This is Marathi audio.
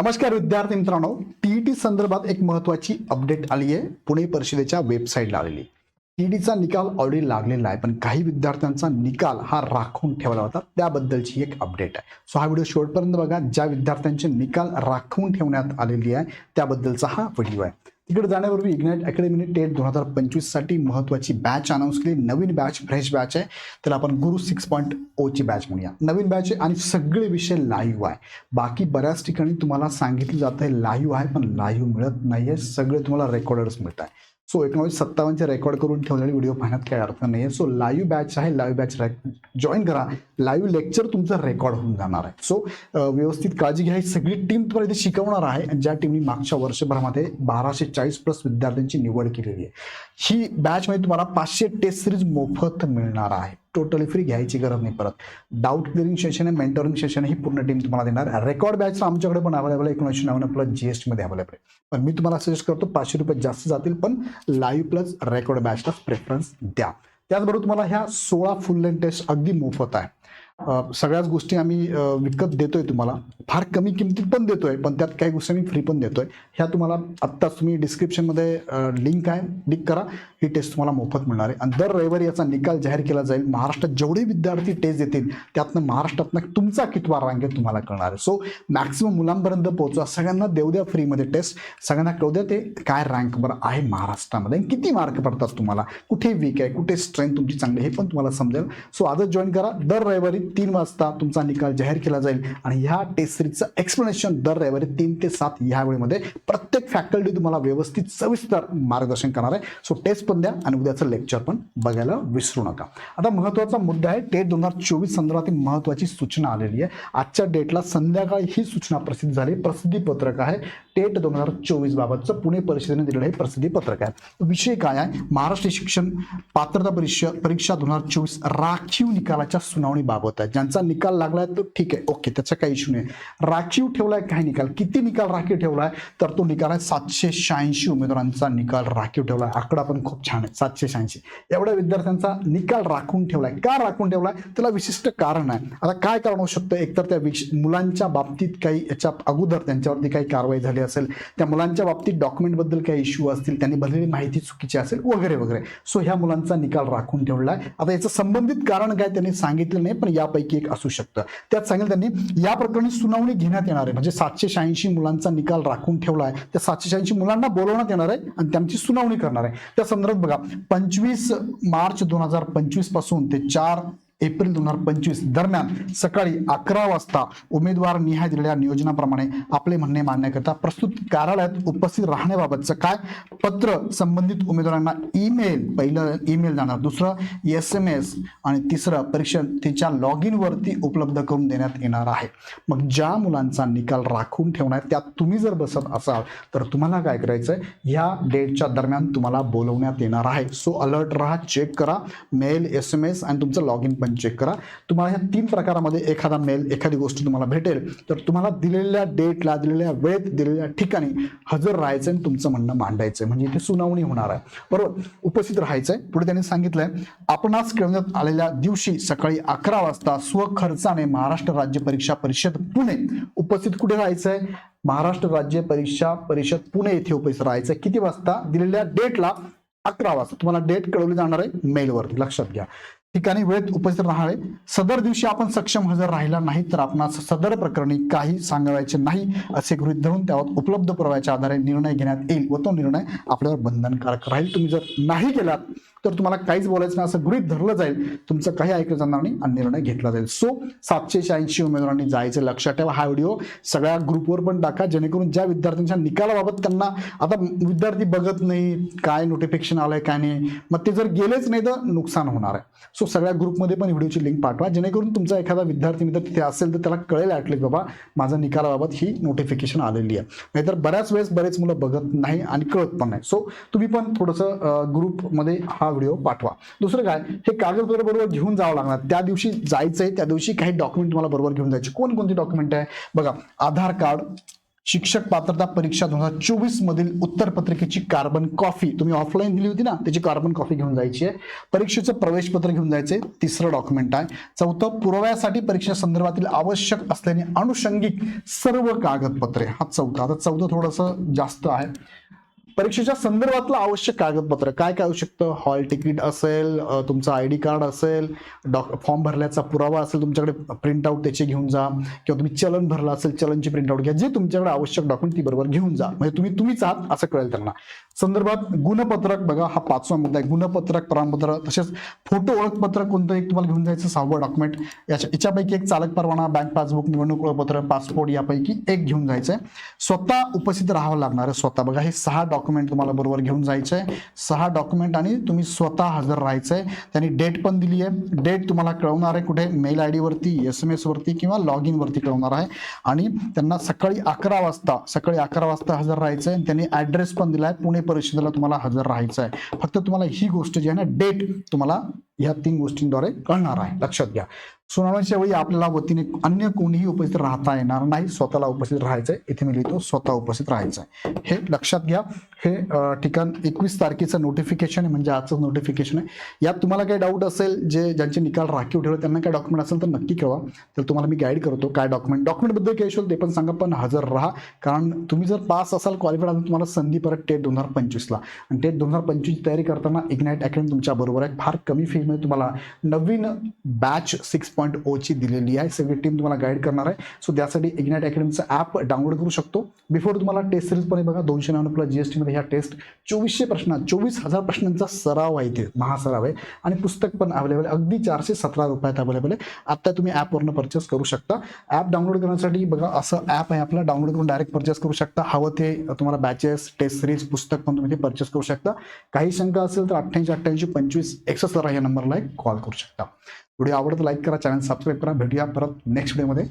नमस्कार विद्यार्थी मित्रांनो टीईटी संदर्भात एक महत्वाची अपडेट आली आहे पुणे परिषदेच्या वेबसाईटला आलेली. टीईटीचा निकाल ऑलरेडी लागलेला आहे पण काही विद्यार्थ्यांचा निकाल हा राखून ठेवला होता. त्याबद्दलची एक अपडेट आहे. सो हा व्हिडिओ शेवटपर्यंत बघा. ज्या विद्यार्थ्यांचे निकाल राखून ठेवण्यात आलेली आहे त्याबद्दलचा हा व्हिडिओ आहे. इकडे जाण्यापूर्वी इग्नाइट अकॅडमीने टेट दोन हजार पंचवीससाठी महत्त्वाची बॅच अनाऊन्स केली. नवीन बॅच फ्रेश बॅच आहे. त्याला आपण गुरु सिक्स पॉईंट ओची बॅच म्हणूया. नवीन बॅच आहे आणि सगळे विषय लाईव्ह आहे. बाकी बऱ्याच ठिकाणी तुम्हाला सांगितलं जातं आहे लाईव्ह आहे पण लाईव्ह मिळत नाही आहे सगळे तुम्हाला रेकॉर्डर्स मिळत आहे सो एकोणीस सत्तावन्नचे रेकॉर्ड करून ठेवलेले व्हिडिओ पाहण्यात काही अर्थ नाही आहे सो लाईव्ह बॅच आहे लाईव्ह बॅच जॉईन करा. लाईव्ह लेक्चर तुमचं रेकॉर्ड होऊन जाणार आहे. सो व्यवस्थित काळजी घ्या. ही सगळी टीम तुम्हाला इथे शिकवणार आहे. आणि ज्या टीमनी मागच्या वर्षभरामध्ये बाराशे चाळीस प्लस विद्यार्थ्यांची निवड केलेली आहे. ही बॅचमध्ये तुम्हाला पाचशे टेस्ट सिरीज मोफत मिळणार आहे. टोटली फ्री घ्यायची गरज नाही परत. डाऊट क्लिअरिंग सेशन आहे मेंटरिंग सेशन ही पूर्ण टीम तुम्हाला देणार. रेकॉर्ड बॅच आमच्याकडे पण अवेलेबल आहे एकोणीसशे नव्याण्णव प्लस जी एस टीमध्ये अवेलेबल आहे. पण मी तुम्हाला सजेस्ट करतो पाचशे रुपये जास्त जातील पण लाईव्ह प्लस रेकॉर्ड बॅचलाच प्रेफरन्स द्या. त्याचबरोबर तुम्हाला ह्या सोळा फुल लेन टेस्ट अगदी मोफत आहे. सगळ्याच गोष्टी आम्ही विकत देतोय तुम्हाला. फार कमी किमतीत पण देतोय पण त्यात काही गोष्टी आम्ही फ्री पण देतोय. ह्या तुम्हाला आत्ताच तुम्ही डिस्क्रिप्शनमध्ये लिंक आहे. क्लिक करा. ही टेस्ट तुम्हाला मोफत मिळणार आहे. आणि दर रविवारी याचा निकाल जाहीर केला जाईल. महाराष्ट्रात जेवढे विद्यार्थी टेस्ट देतील त्यातनं महाराष्ट्रातनं तुमचा कितवा रँक आहे तुम्हाला कळणार आहे. सो मॅक्सिमम मुलांपर्यंत पोहोचवा. सगळ्यांना देऊ द्या फ्रीमध्ये टेस्ट सगळ्यांना कळू द्या ते काय रँक बरं आहे महाराष्ट्रामध्ये किती मार्क पडतात तुम्हाला. कुठे वीक आहे कुठे स्ट्रेंथ तुमची चांगली आहे हे पण तुम्हाला समजेल. सो आजच जॉईन करा. दर रविवारी तीन वाजता तुमचा निकाल जाहीर केला जाईल. आणि ह्या टेस्ट सिरीजचं एक्सप्लेनेशन दर रविवारी तीन ते सात ह्या वेळेमध्ये प्रत्येक फॅकल्टी तुम्हाला व्यवस्थित सविस्तर मार्गदर्शन करणार आहे. सो टेस्ट पण द्या आणि उद्याचं लेक्चर पण बघायला विसरू नका. आता महत्त्वाचा मुद्दा आहे टेट दोन हजार चोवीस संदर्भातील महत्त्वाची सूचना आलेली आहे. आजच्या डेटला संध्याकाळी ही सूचना प्रसिद्ध झाली. प्रसिद्धी पत्रक आहे. टेट दोन हजार चोवीस बाबतचं पुणे परिषदेने दिलेलं हे प्रसिद्धी पत्रक आहे. विषय काय आहे? महाराष्ट्र शिक्षण पात्रता परीक्षा परीक्षा दोन हजार चोवीस राखीव निकालाच्या सुनावणीबाबत आहे ज्यांचा निकाल लागलाय तो ठीक आहे. ओके त्याचा काही इश्यू नाही. राखीव ठेवलाय काय निकाल. किती निकाल राखीव ठेवलाय? तर तो निकाल आहे सातशे शहाऐंशी उमेदवारांचा निकाल राखीव ठेवलाय. आकडा पण खूप छान आहे. सातशे शहाऐंशी. एवढ्या विद्यार्थ्यांचा निकाल राखून ठेवलाय. का राखून ठेवलाय? त्याला विशिष्ट कारण आहे. आता काय कारण होऊ शकतं? एकतर त्या विश मुलांच्या बाबतीत काही याच्या अगोदर त्यांच्यावरती काही कारवाई झाली असेल त्या मुलांच्या बाबतीत डॉक्युमेंटबद्दल काही इश्यू असतील त्यांनी भरलेली माहिती चुकीची असेल वगैरे वगैरे. सो ह्या मुलांचा निकाल राखून ठेवला आहे आता याचं संबंधित कारण काय त्यांनी सांगितलं नाही पण यापैकी एक असू शकतं. त्यात सांगितलं त्यांनी या प्रकरणी सुनावणी घेण्यात येणार आहे. म्हणजे सातशे शहाऐंशी मुलांचा निकाल राखून ठेवला आहे. त्या सातशे शहाऐंशी मुलांना बोलवण्यात येणार आहे आणि त्यांची सुनावणी करणार आहे. त्या संदर्भात बघा पंचवीस मार्च दोन हजार पंचवीसपासून ते चार एप्रिल दोन हजार पंचवीस दरम्यान सकाळी अकरा वाजता उमेदवार निहाय दिलेल्या नियोजनाप्रमाणे आपले म्हणणे मांडण्याकरिता प्रस्तुत कार्यालयात उपस्थित राहण्याबाबतचं काय? पत्र संबंधित उमेदवारांना ईमेल पहिलं ईमेल जाणार दुसरं एस एम एस आणि तिसरं परीक्षेच्या लॉग इनवरती उपलब्ध करून देण्यात येणार आहे. मग ज्या मुलांचा निकाल राखून ठेवणार त्यात तुम्ही जर बसत असाल तर तुम्हाला काय करायचं आहे ह्या डेटच्या दरम्यान तुम्हाला बोलवण्यात येणार आहे. सो अलर्ट राहा चेक करा मेल एस एम एस आणि तुमचं लॉग इन पण चेक करा. तुम्हाला ह्या तीन प्रकारामध्ये एखादा मेल एखादी गोष्ट तुम्हाला भेटेल. तर तुम्हाला दिलेल्या डेटला दिलेल्या वेळेत दिलेल्या ठिकाणी हजर राहायचं आणि तुमचं म्हणणं मांडायचं म्हणजे इथे सुनावणी होणार आहे. बरोबर? उपस्थित राहायचंय. पुढे त्यांनी सांगितलंय आपणास कळवण्यात आलेल्या दिवशी सकाळी अकरा वाजता स्वखर्चाने महाराष्ट्र राज्य परीक्षा परिषद पुणे उपस्थित कुठे राहायचंय? महाराष्ट्र राज्य परीक्षा परिषद पुणे येथे उपस्थित राहायचंय. किती वाजता? दिलेल्या डेटला अकरा वाजता. तुम्हाला डेट कळवली जाणार आहे मेलवरती लक्षात घ्या. ठिकाणी वेळेत उपस्थित राहावे. सदर दिवशी आपण सक्षम हजर राहिला नाही तर आपणास सदर प्रकरणी काही सांगावायचे नाही असे गृहीत धरून त्यावर उपलब्ध पुराव्याच्या आधारे निर्णय घेण्यात येईल व तो निर्णय आपल्यावर बंधनकारक राहील. तुम्ही जर नाही केलात तर तुम्हाला काहीच बोलायचं नाही असं गृहित धरलं जाईल. तुमचं काही ऐकलं जाणार नाही आणि निर्णय घेतला जाईल. सो सातशे शहाऐंशी उमेदवारांनी जायचं लक्षात ठेवा. हा व्हिडिओ सगळ्या ग्रुपवर पण टाका जेणेकरून ज्या विद्यार्थ्यांच्या निकालाबाबत त्यांना आता विद्यार्थी बघत नाही काय नोटिफिकेशन आलंय काय नाही मग ते जर गेलेच नाही तर नुकसान होणार आहे. सो सगळ्या ग्रुपमध्ये पण व्हिडिओची लिंक पाठवा जेणेकरून तुमचा एखादा विद्यार्थी मित्र तिथे असेल तर त्याला कळेल ॲटलीस्ट बाबा माझा निकालाबाबत ही नोटिफिकेशन आलेली आहे. नाहीतर बऱ्याच वेळेस बरेच मुलं बघत नाही आणि कळत पण नाही. सो तुम्ही पण थोडंसं ग्रुपमध्ये हा व्हिडिओ पाठवा. दुसरं काय हे कागदपत्र बरोबर घेऊन जावं लागणार. त्या दिवशी जायचं आहे त्या दिवशी काही डॉक्युमेंट तुम्हाला बरोबर घेऊन जायचे. कोणकोणती डॉक्युमेंट आहे? बघा आधार कार्ड शिक्षक पात्रता परीक्षा दोन हजार चोवीस मधील उत्तरपत्रिकेची कार्बन कॉफी तुम्ही ऑफलाईन दिली होती ना त्याची कार्बन कॉफी घेऊन जायची आहे. परीक्षेचं प्रवेशपत्र घेऊन जायचे तिसरं डॉक्युमेंट आहे. चौथं पुराव्यासाठी परीक्षा संदर्भातील आवश्यक असल्याने अनुषंगिक सर्व कागदपत्रे. हा चौथा. आता चौथं थोडंसं जास्त आहे. परीक्षेच्या संदर्भातलं आवश्यक कागदपत्र. काय काय असू शकतं? हॉल तिकीट असेल तुमचं आय डी कार्ड असेल डॉक फॉर्म भरल्याचा पुरावा असेल तुमच्याकडे प्रिंटआउट त्याचे घेऊन जा. किंवा तुम्ही चलन भरलं असेल चलनची प्रिंटआउट घ्या. जे तुमच्याकडे आवश्यक डॉक्युमेंट ती बरोबर घेऊन जा. म्हणजे तुम्ही तुम्हीच आहात असं कळेल त्यांना. संदर्भात गुणपत्रक बघा हा पाचवा मुद्दा आहे. गुणपत्रक प्रमाणपत्र तसेच फोटो ओळखपत्र कोणतं एक तुम्हाला घेऊन जायचं? सहावं डॉक्युमेंट याच्या याच्यापैकी एक चालक परवाना बँक पासबुक निवडणूक ओळखपत्र पासपोर्ट यापैकी एक घेऊन जायचं आहे स्वतः उपस्थित राहावं लागणार आहे स्वतः. बघा हे सहा डॉक्युमेंट तुम्हाला बरोबर घेऊन जायचं आहे सहा डॉक्युमेंट आणि तुम्ही स्वतः हजर राहायचं आहे त्यांनी डेट पण दिली आहे. डेट तुम्हाला कळवणार आहे कुठे? मेल आय वरती एस एम एस वरती किंवा लॉग इन वरती कळवणार आहे. आणि त्यांना सकाळी अकरा वाजता सकाळी अकरा वाजता हजर राहायचं आहे त्यांनी ॲड्रेस पण दिला आहे पुणे परिषदेला तुम्हाला हजर राहायचं आहे फक्त तुम्हाला ही गोष्ट जी आहे ना डेट तुम्हाला ह्या तीन गोष्टींद्वारे कळणार आहे. लक्षात घ्या. सुनावणीच्या वेळी आपल्याला वतीने अन्य कोणीही उपस्थित राहता येणार नाही. स्वतःला उपस्थित राहायचंय. इथे मी लिहितो स्वतः उपस्थित राहायचंय. हे लक्षात घ्या. हे ठिकाण एकवीस तारखेचं नोटिफिकेशन आहे म्हणजे आजचं नोटिफिकेशन आहे. यात तुम्हाला काही डाऊट असेल जे ज्यांचे निकाल राखीव ठेवले त्यांना काय डॉक्युमेंट असेल तर नक्की कळवा. तर तुम्हाला मी गाईड करतो काय डॉक्युमेंट डॉक्युमेंटबद्दल काही असेल ते पण सांगा पण हजर राहा. कारण तुम्ही जर पास असाल क्वालिफाईड असाल तुम्हाला संधी परत टेट दोन हजार पंचवीसला. आणि टेट दोन हजार पंचवीसची तयारी करताना इग्नाईट अकॅडमी तुमच्या बरोबर आहे. फार कमी फीमध्ये तुम्हाला नवीन बॅच सिक्स पॉईंट ओची दिलेली आहे. सगळी टीम तुम्हाला गाईड करणार आहे. सो त्यासाठी इग्नाईट अकॅडमीचं ॲप डाउनलोड करू शकतो. बिफोर तुम्हाला टेस्ट सिरीजमध्ये बघा. दोनशे नव्याण्णव प्लस जीएसटीमध्ये ह्या टेस्ट चोवीसशे प्रश्न चोवीस हजार प्रश्नांचा सराव आहे इथे महासराव आहे. आणि पुस्तक पण अवेलेबल आहे. अगदी चारशे सतरा रुपयात अवेलेबल आहे. आता तुम्ही ॲपवरनं परचेस करू शकता. ॲप डाउनलोड करण्यासाठी बघा असं ॲप आहे आपलं. डाउनलोड करून डायरेक्ट परचेस करू शकता. हवं ते तुम्हाला बॅचेस टेस्ट सिरीज पुस्तक पण तुम्ही ते परचेस करू शकता. काही शंका असेल तर अठ्ठ्याऐंशी अठ्ठ्याऐंशी पंचवीस एकसष्ट या नंबरला एक कॉल करू शकता. व्हिडिओ आवडत लाईक करा चॅनल सबस्क्राईब करा. भेटूया परत नेक्स्ट व्हिडिओमध्ये